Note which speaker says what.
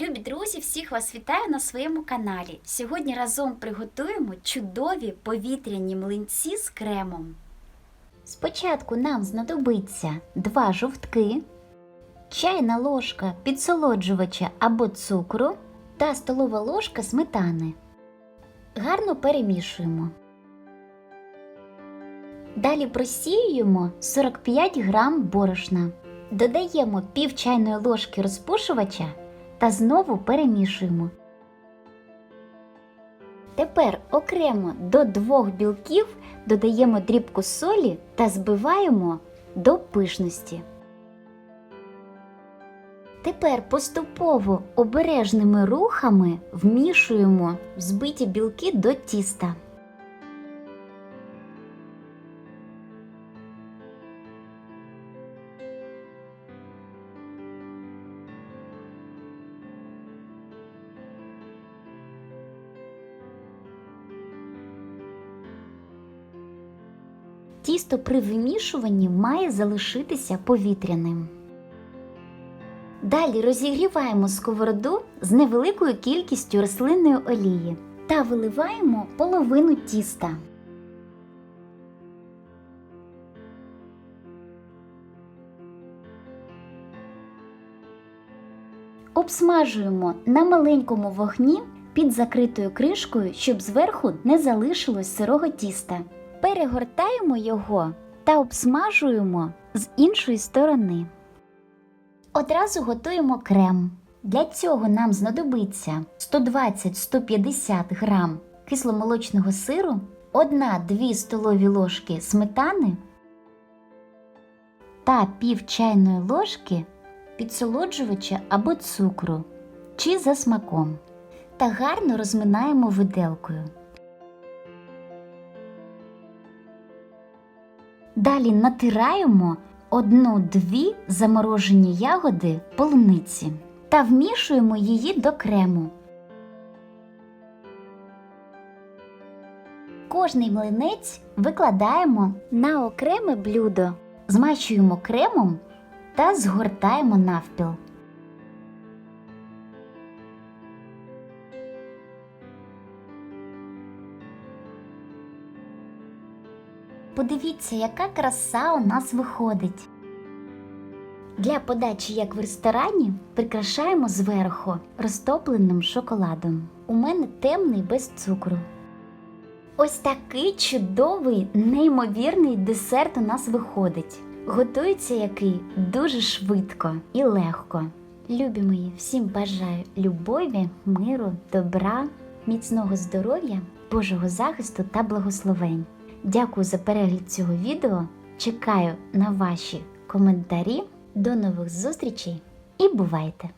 Speaker 1: Любі друзі, всіх вас вітаю на своєму каналі. Сьогодні разом приготуємо чудові повітряні млинці з кремом. Спочатку нам знадобиться два жовтки, чайна ложка підсолоджувача або цукру та столова ложка сметани. Гарно перемішуємо. Далі просіюємо 45 грам борошна. Додаємо пів чайної ложки розпушувача та знову перемішуємо. Тепер окремо до двох білків додаємо дрібку солі та збиваємо до пишності. Тепер поступово обережними рухами вмішуємо взбиті білки до тіста. Тісто при вимішуванні має залишитися повітряним. Далі розігріваємо сковороду з невеликою кількістю рослинної олії та виливаємо половину тіста. Обсмажуємо на маленькому вогні під закритою кришкою, щоб зверху не залишилось сирого тіста. Перегортаємо його та обсмажуємо з іншої сторони. Одразу готуємо крем. Для цього нам знадобиться 120-150 грам кисломолочного сиру, 1-2 столові ложки сметани та пів чайної ложки підсолоджувача або цукру чи за смаком. Та гарно розминаємо виделкою. Далі натираємо одну-дві заморожені ягоди полуниці та вмішуємо її до крему. Кожний млинець викладаємо на окреме блюдо, змащуємо кремом та згортаємо навпіл. Подивіться, яка краса у нас виходить. Для подачі, як в ресторані, прикрашаємо зверху розтопленим шоколадом. У мене темний без цукру. Ось такий чудовий, неймовірний десерт у нас виходить. Готується який дуже швидко і легко. Любі мої, всім бажаю любові, миру, добра, міцного здоров'я, Божого захисту та благословень. Дякую за перегляд цього відео. Чекаю на ваші коментарі. До нових зустрічей і бувайте!